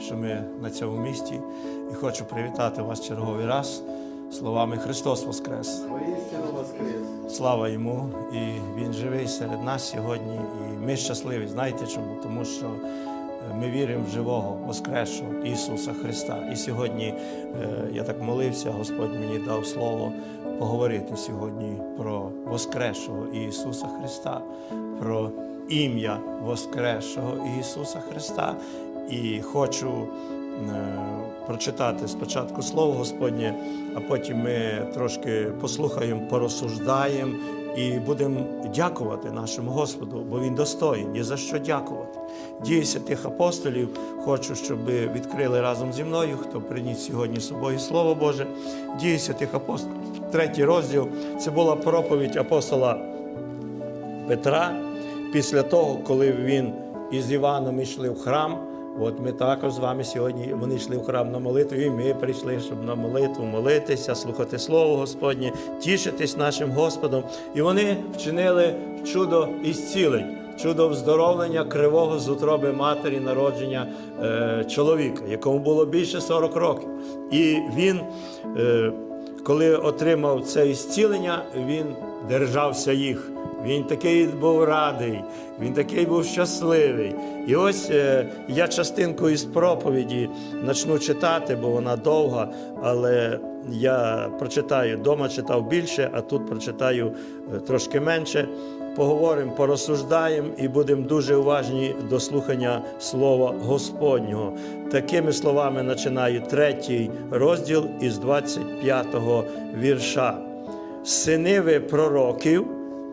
що ми на цьому місці. І хочу привітати вас черговий раз словами Христос Воскрес. Воскрес. Слава йому! І Він живий серед нас сьогодні. І ми щасливі. Знаєте чому? Тому що е, ми віримо в живого, Воскресшого Ісуса Христа. І сьогодні е, я так молився, Господь мені дав слово поговорити сьогодні про Воскресшого Ісуса Христа, про ім'я Воскресшого Ісуса Христа. І хочу е, прочитати спочатку Слово Господнє, а потім ми трошки послухаємо, порозсуждаємо і будемо дякувати нашому Господу, бо Він достоїн. Є за що дякувати. Дії святих апостолів хочу, щоб відкрили разом зі мною, хто приніс сьогодні собою Слово Боже. Дії святих апостолів, третій розділ. Це була проповідь апостола Петра після того, коли він із Іваном йшли в храм. От ми також з вами сьогодні вони йшли в храм на молитву, і ми прийшли, щоб на молитву молитися, слухати Слово Господнє, тішитись нашим Господом. І вони вчинили чудо ісцілень, чудо вздоровлення кривого з утроби матері народження е, чоловіка, якому було більше 40 років. І він, е, коли отримав це ісцілення, він держався їх. Він такий був радий, він такий був щасливий. І ось е, я частинку із проповіді почну читати, бо вона довга, але я прочитаю дома читав більше, а тут прочитаю е, трошки менше. Поговоримо, порозсуждаємо і будемо дуже уважні до слухання слова Господнього. Такими словами починаю третій розділ із 25-го вірша. Сини ви пророків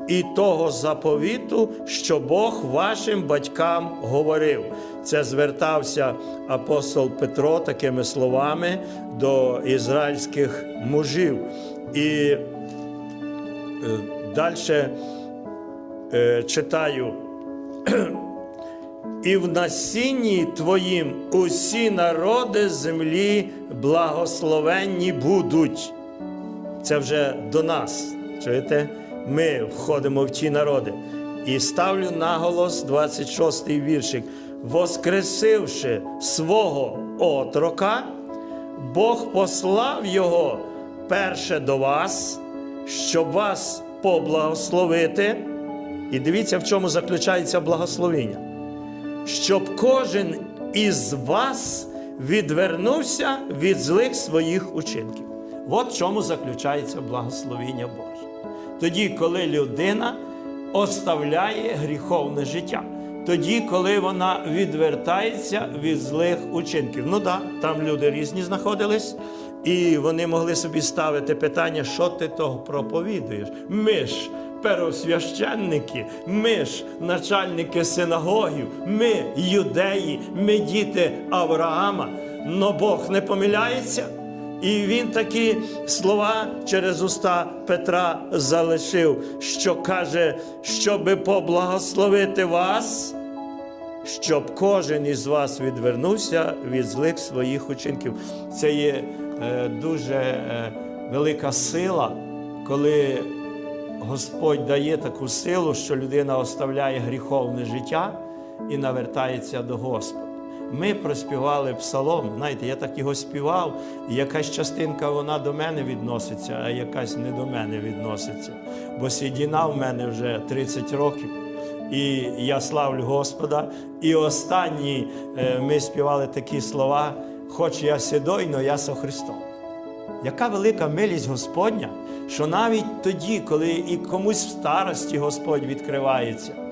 і того заповіту, що Бог вашим батькам говорив. Це звертався апостол Петро такими словами до ізраїльських мужів. І далі е, читаю. І в насінні твоїм усі народи землі благословенні будуть. Це вже до нас. Чуєте? Ми входимо в ті народи. І ставлю наголос 26-й віршик. Воскресивши свого отрока, Бог послав його перше до вас, щоб вас поблагословити. І дивіться, в чому заключається благословення. Щоб кожен із вас відвернувся від злих своїх учинків. От в чому заключається благословення Боже. Тоді, коли людина оставляє гріховне життя. Тоді, коли вона відвертається від злих учинків. Ну так, да, там люди різні знаходились, і вони могли собі ставити питання, що ти того проповідуєш. Ми ж первосвященники, ми ж начальники синагогів, ми юдеї, ми діти Авраама. Но Бог не помиляється. І він такі слова через уста Петра залишив, що каже, щоби поблагословити вас, щоб кожен із вас відвернувся від злих своїх учинків. Це є е, дуже е, велика сила, коли Господь дає таку силу, що людина оставляє гріховне життя і навертається до Господа. Ми проспівали псалом, знаєте, я так його співав, і якась частинка вона до мене відноситься, а якась не до мене відноситься. Бо сідіна в мене вже 30 років, і я славлю Господа. І останні е, ми співали такі слова: хоч я сідой, но я со Христом. Яка велика милість Господня, що навіть тоді, коли і комусь в старості Господь відкривається,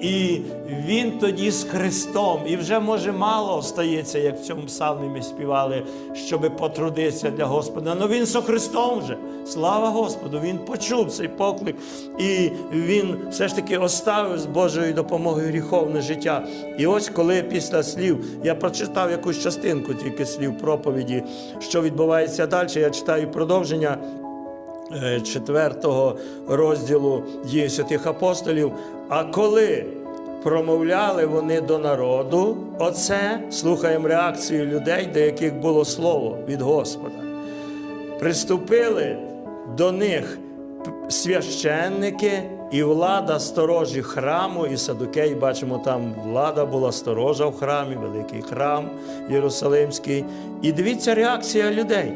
і він тоді з Христом, і вже може мало остається, як в цьому псалмі ми співали, щоб потрудитися для Господа. Але він со Христом вже. Слава Господу! Він почув цей поклик, і він все ж таки оставив з Божою допомогою гріховне життя. І ось коли після слів я прочитав якусь частинку тільки слів проповіді, що відбувається далі, я читаю продовження. Е, Четвертого розділу дії святих апостолів. А коли промовляли вони до народу, оце слухаємо реакцію людей, до яких було слово від Господа. Приступили до них священники і влада сторожі храму, і Садукей, бачимо, там влада була сторожа в храмі, великий храм Єрусалимський. І дивіться реакція людей.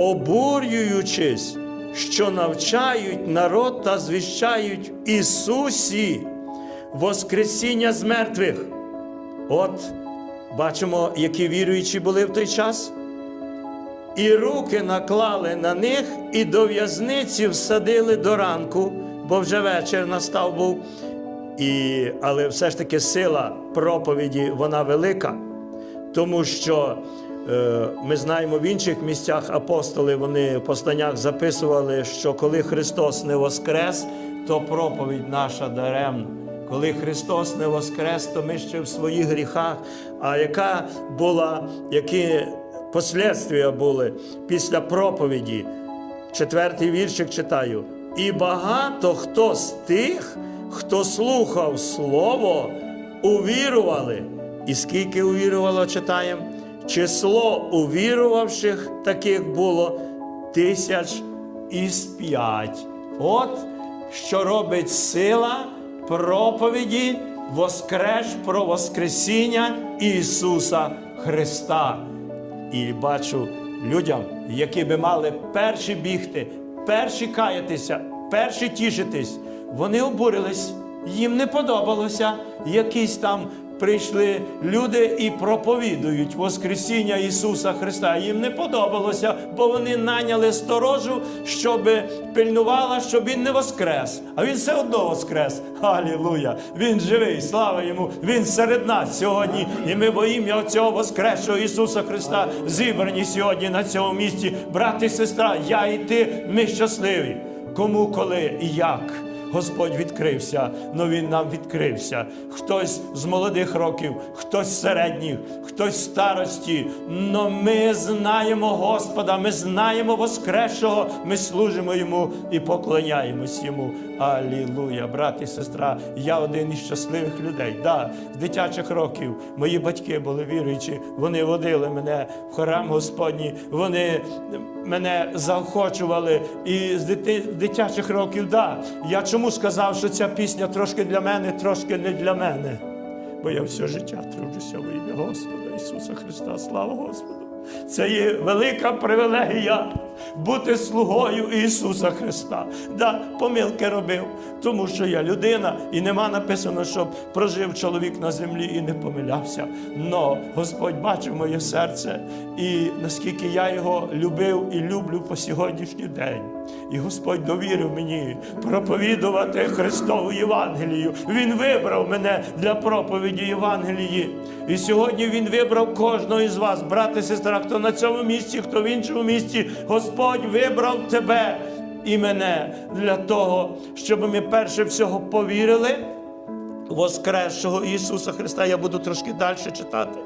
Обурюючись, що навчають народ та звіщають Ісусі Воскресіння з мертвих. От бачимо, які віруючі були в той час. І руки наклали на них, і до в'язниці всадили до ранку, бо вже вечір настав був. І, але все ж таки сила проповіді вона велика, тому що ми знаємо в інших місцях апостоли, вони в посланнях записували, що коли Христос не воскрес, то проповідь наша даремна. Коли Христос не воскрес, то ми ще в своїх гріхах. А яка була, які послідствия були після проповіді? Четвертий віршик читаю. І багато хто з тих, хто слухав Слово, увірували. І скільки увірувало, читаємо? Число увірувавших таких було тисяч із п'ять. От що робить сила проповіді воскреш про Воскресіння Ісуса Христа. І бачу людям, які би мали перші бігти, перші каятися, перші тішитись, вони обурились, їм не подобалося. Якісь там прийшли люди і проповідують Воскресіння Ісуса Христа. Їм не подобалося, бо вони наняли сторожу, щоб пильнувала, щоб він не воскрес. А він все одно воскрес. Алілуя! Він живий, слава йому! Він серед нас сьогодні. І ми во ім'я цього Воскресшого Ісуса Христа зібрані сьогодні на цьому місці. Брат і сестра, я і ти, ми щасливі. Кому, коли і як. Господь відкрився, но Він нам відкрився. Хтось з молодих років, хтось з середніх, хтось з старості. Но ми знаємо Господа, ми знаємо Воскресшого, ми служимо Йому і поклоняємось Йому. Алілуя, брат і сестра, я один із щасливих людей. Да, з дитячих років мої батьки були віруючі, вони водили мене в храм Господній, вони мене заохочували. І з дитячих років, да, я чому сказав, що ця пісня трошки для мене, трошки не для мене. Бо я все життя тружуся в ім'я Господа Ісуса Христа. Слава Господу! Це є велика привілегія бути слугою Ісуса Христа. Да, помилки робив, тому що я людина, і нема написано, щоб прожив чоловік на землі і не помилявся. Но Господь бачив моє серце, і наскільки я його любив і люблю по сьогоднішній день. І Господь довірив мені проповідувати Христову Євангелію. Він вибрав мене для проповіді Євангелії. І сьогодні Він вибрав кожного із вас, брат і сестра, хто на цьому місці, хто в іншому місці. Господь вибрав тебе і мене для того, щоб ми перше всього повірили. Воскресшого Ісуса Христа. Я буду трошки далі читати.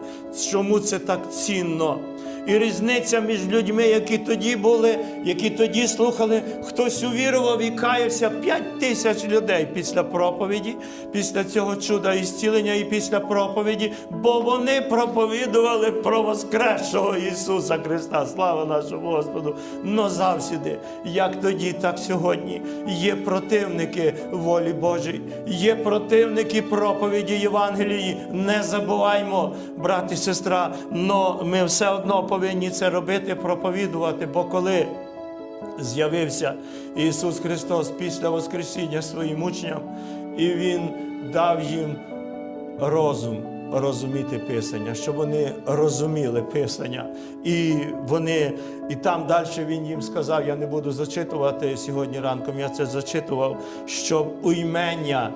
Чому це так цінно? І різниця між людьми, які тоді були, які тоді слухали, хтось увірував і каявся п'ять тисяч людей після проповіді, після цього чуда і зцілення і після проповіді, бо вони проповідували про Воскресшого Ісуса Христа. Слава нашому Господу! Но завсіди, як тоді, так сьогодні, є противники волі Божій, є противники проповіді Євангелії. Не забуваймо, брат і сестра, но ми все одно повинні це робити, проповідувати, бо коли з'явився Ісус Христос після Воскресіння своїм учням, і Він дав їм розум розуміти Писання, щоб вони розуміли Писання. І вони, і там далі він їм сказав, я не буду зачитувати сьогодні ранком, я це зачитував, щоб у імення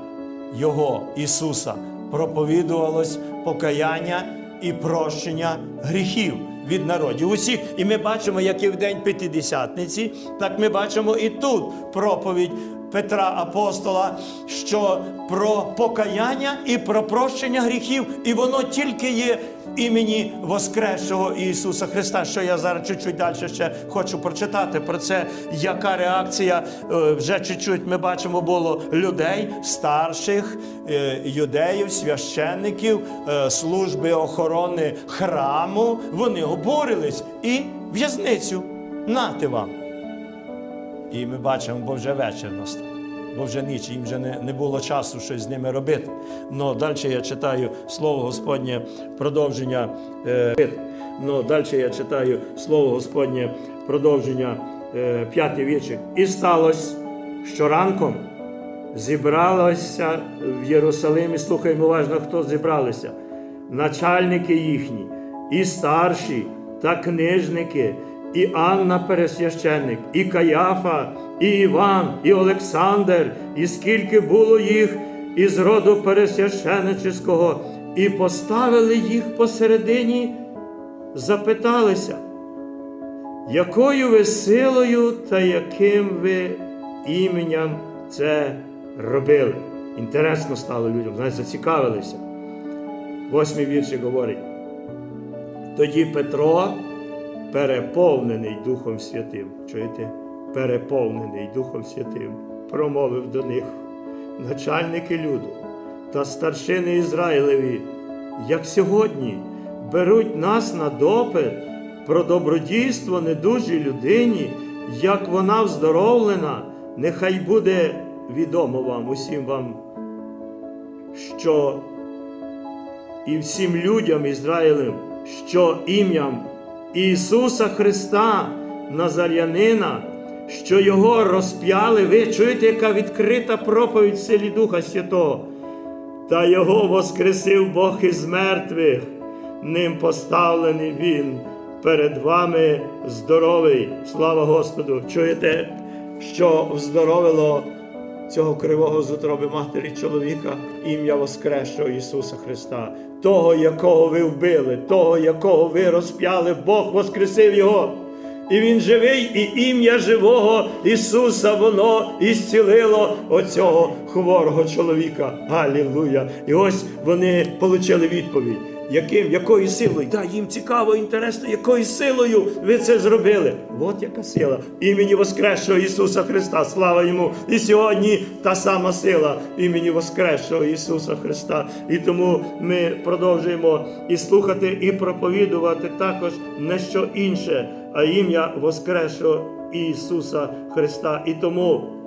Його, Ісуса, проповідувалось покаяння і прощення гріхів від народів усіх. І ми бачимо, як і в день П'ятидесятниці, так ми бачимо і тут проповідь Петра Апостола, що про покаяння і про прощення гріхів, і воно тільки є імені Воскресшого Ісуса Христа. Що я зараз чуть-чуть далі ще хочу прочитати про це, яка реакція е, вже чуть-чуть ми бачимо було людей, старших е, юдеїв, священників, е, служби охорони храму. Вони обурились і в'язницю. Нати вам. І ми бачимо, бо вже вечір настав. бо вже ніч, їм вже не, не було часу щось з ними робити. Но далі я читаю слово Господнє, продовження. Е, но далі я читаю слово Господнє, продовження е, п'ятий віршик. І сталося, що ранком зібралося в Єрусалимі, слухаймо уважно, хто зібралися. Начальники їхні, і старші, та книжники, і Анна Пересвященник, і Каяфа, і Іван, і Олександр, і скільки було їх із роду пересвященнического, і поставили їх посередині, запиталися, якою ви силою та яким ви іменем це робили? Інтересно стало людям, знаєте, зацікавилися. Восьмий вірші говорить. Тоді Петро, переповнений Духом Святим, чуєте? Переповнений Духом Святим, промовив до них начальники люду та старшини Ізраїлеві, як сьогодні беруть нас на допит про добродійство недужій людині, як вона вздоровлена, нехай буде відомо вам, усім вам, що і всім людям Ізраїлем, що ім'ям Ісуса Христа, Назарянина, що Його розп'яли, ви чуєте, яка відкрита проповідь в силі Духа Святого, та Його воскресив Бог із мертвих, ним поставлений Він перед вами здоровий. Слава Господу! Чуєте, що вздоровило цього кривого з утроби матері чоловіка, ім'я Воскресшого Ісуса Христа, того, якого ви вбили, того, якого ви розп'яли, Бог воскресив Його. І Він живий, і ім'я живого Ісуса, воно ісцілило оцього хворого чоловіка. Галілуя! І ось вони отримали відповідь. Яким, якою силою? Да, їм цікаво, інтересно, якою силою ви це зробили. От яка сила. Імені Воскресшого Ісуса Христа. Слава йому! І сьогодні та сама сила імені Воскресшого Ісуса Христа. І тому ми продовжуємо і слухати, і проповідувати також не що інше, а ім'я Воскресшого Ісуса Христа. І тому.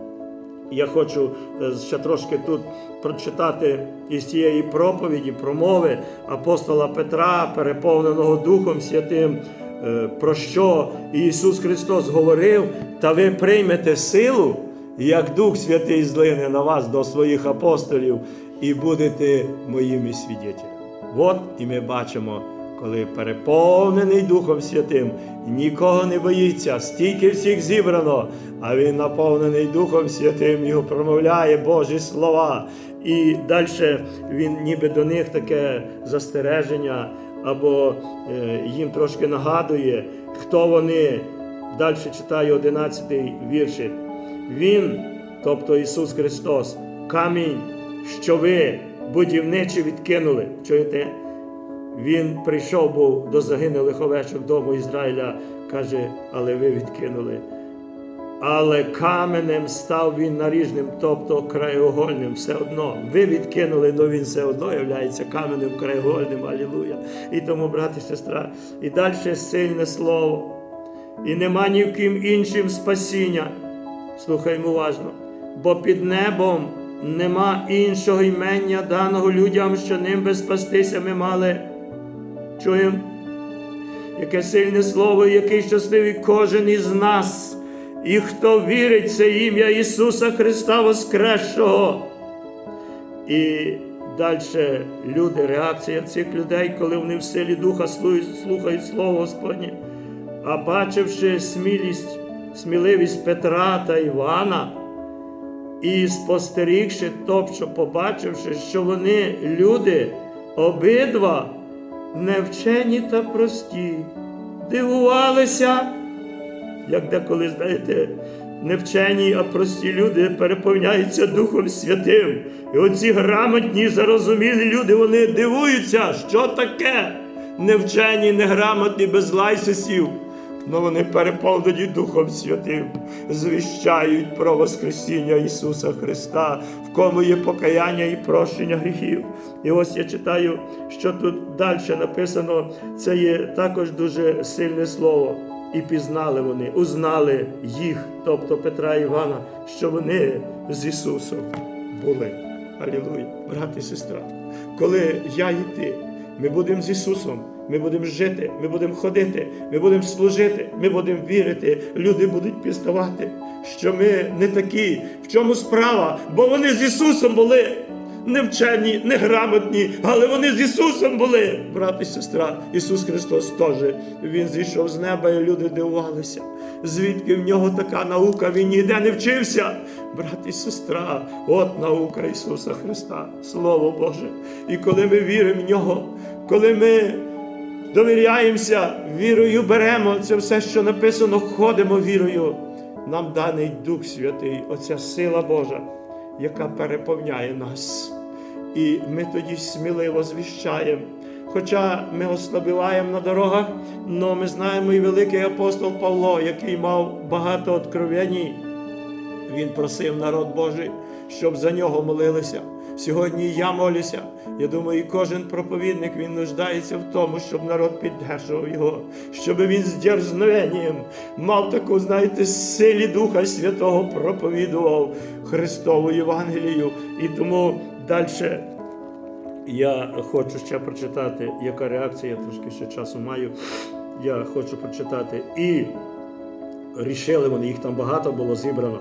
Я хочу е, ще трошки тут прочитати із цієї проповіді, промови апостола Петра, переповненого Духом Святим, е, про що Ісус Христос говорив, та ви приймете силу, як Дух Святий злине на вас до своїх апостолів, і будете моїми свідетелями. От і ми бачимо коли переповнений Духом Святим, нікого не боїться, стільки всіх зібрано, а він наповнений Духом Святим, його промовляє Божі слова. І далі він ніби до них таке застереження, або е, їм трошки нагадує, хто вони. Далі читаю 11 вірші. Він, тобто Ісус Христос, камінь, що ви будівничі відкинули. Чуєте? Він прийшов був до загинулих овечок дому Ізраїля, каже, але ви відкинули. Але каменем став він наріжним, тобто краєугольним, все одно. Ви відкинули, але він все одно являється каменем краєугольним. Алілуя. І тому, брат і сестра, і далі сильне слово. І нема ні в ким іншим спасіння. Слухаймо уважно, бо під небом нема іншого імення даного людям, що ним би спастися ми мали. Чуємо, яке сильне слово, який щасливий кожен із нас, і хто вірить в це ім'я Ісуса Христа Воскресшого. І далі люди, реакція цих людей, коли вони в силі Духа слухають Слово Господнє, а бачивши смілість, сміливість Петра та Івана, і спостерігши, тобто побачивши, що вони люди обидва невчені та прості, дивувалися, як деколи, знаєте, невчені, а прості люди переповняються Духом Святим. І оці грамотні, зарозумілі люди, вони дивуються, що таке невчені, неграмотні, без лайсисів. Но вони переповнені Духом Святим, звіщають про Воскресіння Ісуса Христа, в кому є покаяння і прощення гріхів. І ось я читаю, що тут далі написано, це є також дуже сильне слово. І пізнали вони, узнали їх, тобто Петра і Івана, що вони з Ісусом були. Алілуя, брат і сестра. Коли я і ти, ми будемо з Ісусом, ми будемо жити, ми будемо ходити, ми будемо служити, ми будемо вірити. Люди будуть пізнавати, що ми не такі. В чому справа? Бо вони з Ісусом були. Не вчені, не грамотні, але вони з Ісусом були. Брат і сестра, Ісус Христос теж. Він зійшов з неба, і люди дивувалися. Звідки в нього така наука? Він ніде не вчився. Брат і сестра, от наука Ісуса Христа, Слово Боже. І коли ми віримо в нього, коли ми довіряємося, вірою беремо це все, що написано, ходимо вірою. Нам даний Дух Святий, оця сила Божа, яка переповняє нас. І ми тоді сміливо звіщаємо. Хоча ми ослабіваємо на дорогах, але ми знаємо і великий апостол Павло, який мав багато откровень. Він просив народ Божий, щоб за нього молилися. Сьогодні я молюся. Я думаю, кожен проповідник він нуждається в тому, щоб народ піддержував його, щоб він з дерзновенням мав таку, знаєте, силі Духа Святого проповідував Христову Євангелію. І тому далі я хочу ще прочитати, яка реакція, я трошки ще часу маю. Я хочу прочитати. І рішили вони, їх там багато було зібрано.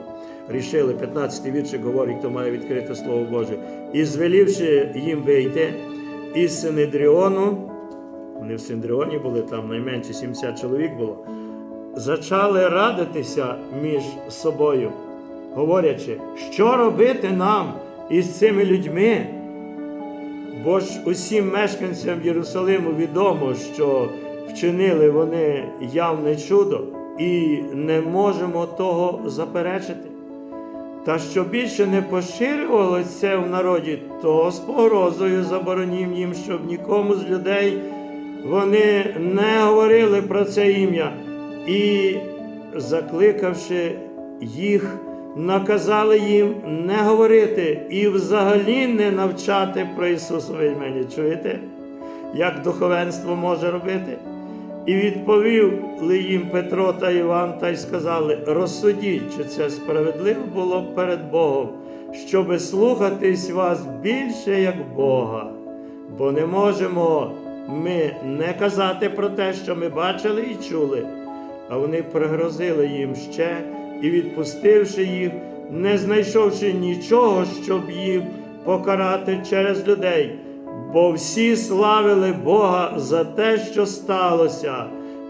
Рішили, 15-й віршик говорить, хто має відкрите Слово Боже. І звелівши їм вийти із Синедріону, вони в Синедріоні були, там найменше 70 чоловік було, зачали радитися між собою, говорячи, що робити нам із цими людьми. Бо ж усім мешканцям Єрусалиму відомо, що вчинили вони явне чудо, і не можемо того заперечити. Та що більше не поширювалося в народі, то з погрозою заборонім їм, щоб нікому з людей вони не говорили про це ім'я, і, закликавши їх, наказали їм не говорити і взагалі не навчати про Ісусове імені. Чуєте, як духовенство може робити? І відповіли їм Петро та Іван та й сказали: розсудіть, чи це справедливо було перед Богом, щоби слухатись вас більше як Бога. Бо не можемо ми не казати про те, що ми бачили і чули. А вони пригрозили їм ще і, відпустивши їх, не знайшовши нічого, щоб їх покарати через людей. Бо всі славили Бога за те, що сталося,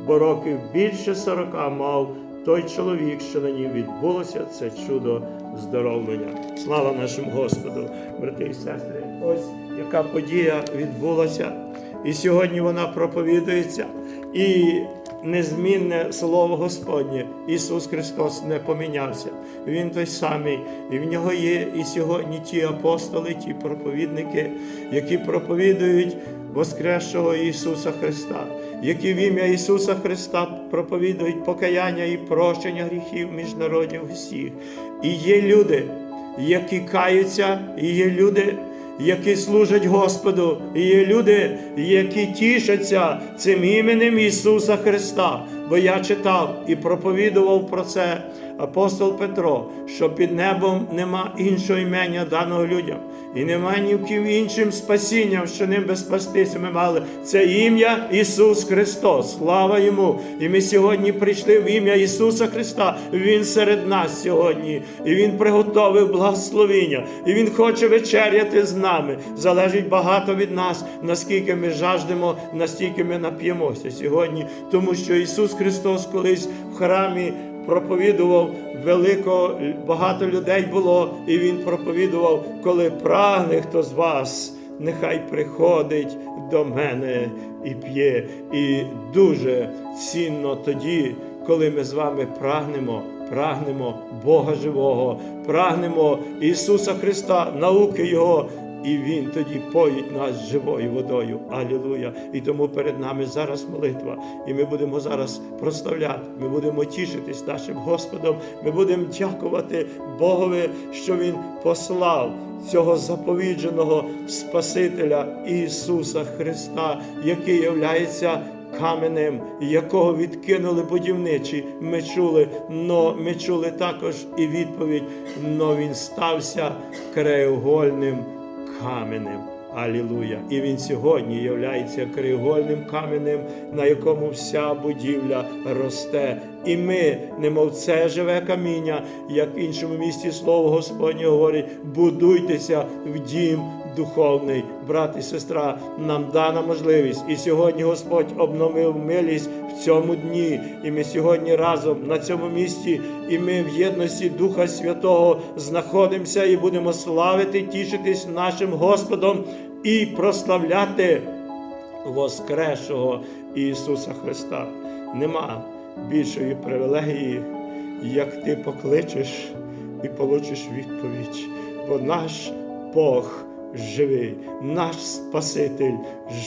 бо років більше сорока мав той чоловік, що на нім відбулося це чудо здоровлення. Слава нашому Господу, брати і сестри! Ось яка подія відбулася, і сьогодні вона проповідується. І незмінне слово Господнє. Ісус Христос не помінявся. Він той самий. І в нього є і сьогодні ті апостоли, ті проповідники, які проповідують Воскресшого Ісуса Христа, які в ім'я Ісуса Христа проповідують покаяння і прощення гріхів між народів усіх. І є люди, які каються, і є люди, які служать Господу, і є люди, які тішаться цим іменем Ісуса Христа. Бо я читав і проповідував про це апостол Петро, що під небом нема іншого імення даного людям, і нема ні в ким іншим спасінням, що ним би спастися ми мали. Це ім'я Ісус Христос. Слава Йому! І ми сьогодні прийшли в ім'я Ісуса Христа. Він серед нас сьогодні, і Він приготовив благословіння, і Він хоче вечеряти з нами. Залежить багато від нас, наскільки ми жаждемо, настільки ми нап'ємося сьогодні, тому що Ісус Христос колись в храмі проповідував велико, багато людей було, і Він проповідував, коли прагне хто з вас, нехай приходить до мене і п'є. І дуже цінно тоді, коли ми з вами прагнемо. Прагнемо Бога живого, прагнемо Ісуса Христа, науки Його, і Він тоді поїть нас живою водою. Алілуя! І тому перед нами зараз молитва. І ми будемо зараз прославляти, ми будемо тішитись нашим Господом, ми будемо дякувати Богові, що Він послав цього заповідженого Спасителя Ісуса Христа, який являється каменем, якого відкинули будівничі. Ми чули, но ми чули також і відповідь, но він стався краєугольним каменем. Алілуя! І він сьогодні являється кригольним каменем, на якому вся будівля росте. І ми, немов це живе каміння, як в іншому місті слово Господнє говорить, будуйтеся в дім духовний. Брат і сестра, нам дана можливість. І сьогодні Господь обновив милість в цьому дні. І ми сьогодні разом на цьому місці, і ми в єдності Духа Святого знаходимося і будемо славити, тішитись нашим Господом і прославляти Воскресшого Ісуса Христа. Нема більшої привілегії, як ти покличеш і получиш відповідь. Бо наш Бог живий, наш Спаситель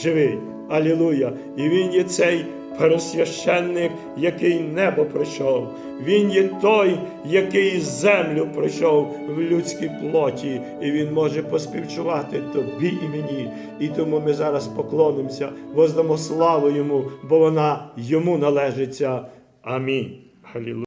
живий. Алілуя! І Він є цей пересвященник, який небо пройшов. Він є той, який землю пройшов в людській плоті, і він може поспівчувати тобі і мені. І тому ми зараз поклонимося, воздамо славу йому, бо вона йому належиться. Амінь. Алілуя.